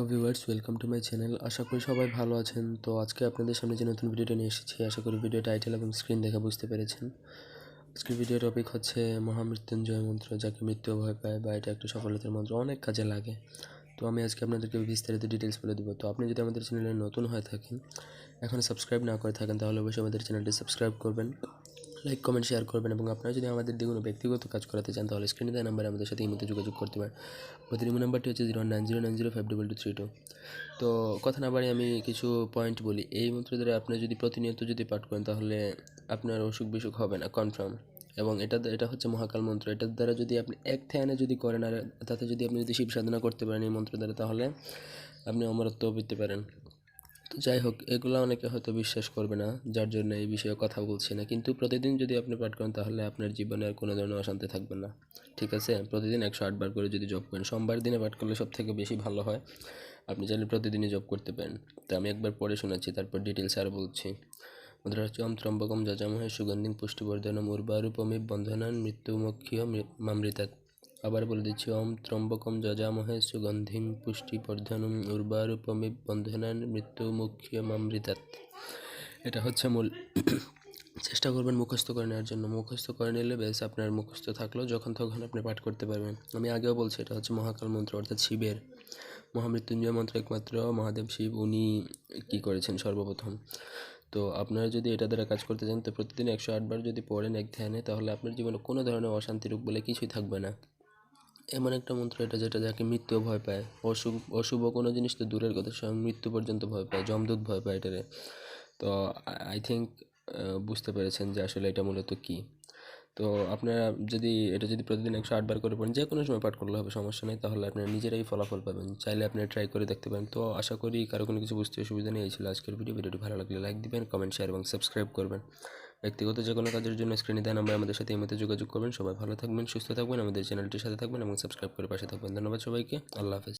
So viewers welcome to my channel আশা করি সবাই ভালো আছেন। তো আজকে আপনাদের সামনে যে নতুন ভিডিওটা নিয়ে এসেছি, আশা করি ভিডিও টাইটেল এবং স্ক্রিন দেখে বুঝতে পেরেছেন। আজকের ভিডিও টপিক হচ্ছে মহামৃত্যুঞ্জয় মন্ত্র, যাকে মৃত্যু ভয় পায় বা এটা একটা সফলতার মন্ত্র, অনেক কাজে লাগে। তো আমি আজকে আপনাদেরকে বিস্তারিত ডিটেলস বলে দেবো। তো আপনি যদি আমাদের চ্যানেলে নতুন হয়ে থাকেন এখনও সাবস্ক্রাইব না করে থাকেন, তাহলে অবশ্যই আমাদের চ্যানেলটি সাবস্ক্রাইব করবেন। লাইক কমেন্ট শেয়ার করবেন এবং আপনারা যদি আমাদের দিয়ে কোনো ব্যক্তিগত কাজ করাতে চান, তাহলে স্ক্রিনে দেওয়া নাম্বারে আমাদের সাথে মধ্যে যোগাযোগ করতে পারেন। আমাদের ইমো নাম্বারটি হচ্ছে zero nine zero nine zero five double two three two তো কথা না বাড়ি আমি কিছু পয়েন্ট বলি। এই মন্ত্র দ্বারা আপনি যদি প্রতিনিয়ত যদি পাঠ করেন, তাহলে আপনার অসুখ বিসুখ হবে না কনফার্ম এবং এটা এটা হচ্ছে মহাকাল মন্ত্র। এটার দ্বারা যদি আপনি এক ধ্যানে যদি করেন, আর তাতে যদি আপনি যদি শিব সাধনা করতে পারেন এই মন্ত্র দ্বারা, তাহলে আপনি অমরত্ব পেতে পারেন। তো যাই হোক, এগুলো অনেকে হয়তো বিশ্বাস করবে না, যার জন্য এই বিষয়ে কথা বলছি না। কিন্তু প্রতিদিন যদি আপনি পাঠ করেন, তাহলে আপনার জীবনে আর কোনো ধরনের অশান্তি থাকবে না। ঠিক আছে? প্রতিদিন একশো আটবার করে যদি জব করেন, সোমবার দিনে পাঠ করলে সব থেকে বেশি ভালো হয়। আপনি চাইলে প্রতিদিনই জব করতে পারেন। তো আমি একবার পড়ে শোনাচ্ছি, তারপর ডিটেলস আর বলছি। মুদ্রা হচ্ছে অম ত্রম্বকম যজামহে সুগন্ধিং পুষ্টিবর্ধনম উর্বারূপমিব বন্ধনান মৃত্যুমুখীয় মামৃতাৎ। আবার বলে দিচ্ছি, ওম ত্রম্বকম যজামহে সুগন্ধিম পুষ্টিবর্ধনম উর্বারূপমিব বন্ধনান মৃত্যুমুখীয় মামৃতাৎ এটা হচ্ছে মূল। চেষ্টা করবেন মুখস্থ করে নেওয়ার জন্য। মুখস্থ করে নিলে বেশ আপনার মুখস্থ থাকলেও যখন তখন আপনি পাঠ করতে পারবেন। আমি আগেও বলছি, এটা হচ্ছে মহাকাল মন্ত্র, অর্থাৎ শিবের। মহামৃত্যুঞ্জয় মন্ত্র একমাত্র মহাদেব শিব, উনি কী করেছেন সর্বপ্রথম? তো আপনারা যদি এটা দ্বারা কাজ করতে চান, তো প্রতিদিন একশো আটবার যদি পড়েন এক ধ্যানে, তাহলে আপনার জীবনে কোনো ধরনের অশান্তি রোগ বলে কিছুই থাকবে না। এমন একটা মন্ত্র এটা যেটা যাকে মৃত্যু ভয় পায়। অশুভ অশুভ কোনো জিনিস তো দূরের কথা, স্বয়ং মৃত্যু পর্যন্ত ভয় পায়, যমদূত ভয় পায় এটারে। তো আই থিঙ্ক বুঝতে পেরেছেন যে আসলে এটা মূলত কী। তো আপনারা যদি, এটা যদি প্রতিদিন একশো আটবার করে পড়েন, যে কোনো সময় পাঠ করলে হবে, সমস্যা নেই, তাহলে আপনারা নিজেরাই ফলাফল পাবেন। চাইলে আপনি ট্রাই করে দেখতে পারেন। তো আশা করি কারও কোনো কিছু বুঝতে অসুবিধা নেই, এই ছিল আজকের ভিডিও ভিডিওটি ভালো লাগলে লাইক দিবেন কমেন্ট শেয়ার এবং সাবস্ক্রাইব করবেন। ব্যক্তিগত যে কোনো কাজের জন্য স্ক্রিনে দেওয়া নাম্বার আমাদের সাথে এমতে যোগাযোগ করবেন। সবাই ভালো থাকবেন, সুস্থ থাকবেন। আমাদের চ্যানেলটির সাথে থাকবেন এবং সাবস্ক্রাইব করে পাশে থাকবেন। ধন্যবাদ সবাইকে। আল্লাহ হাফেজ।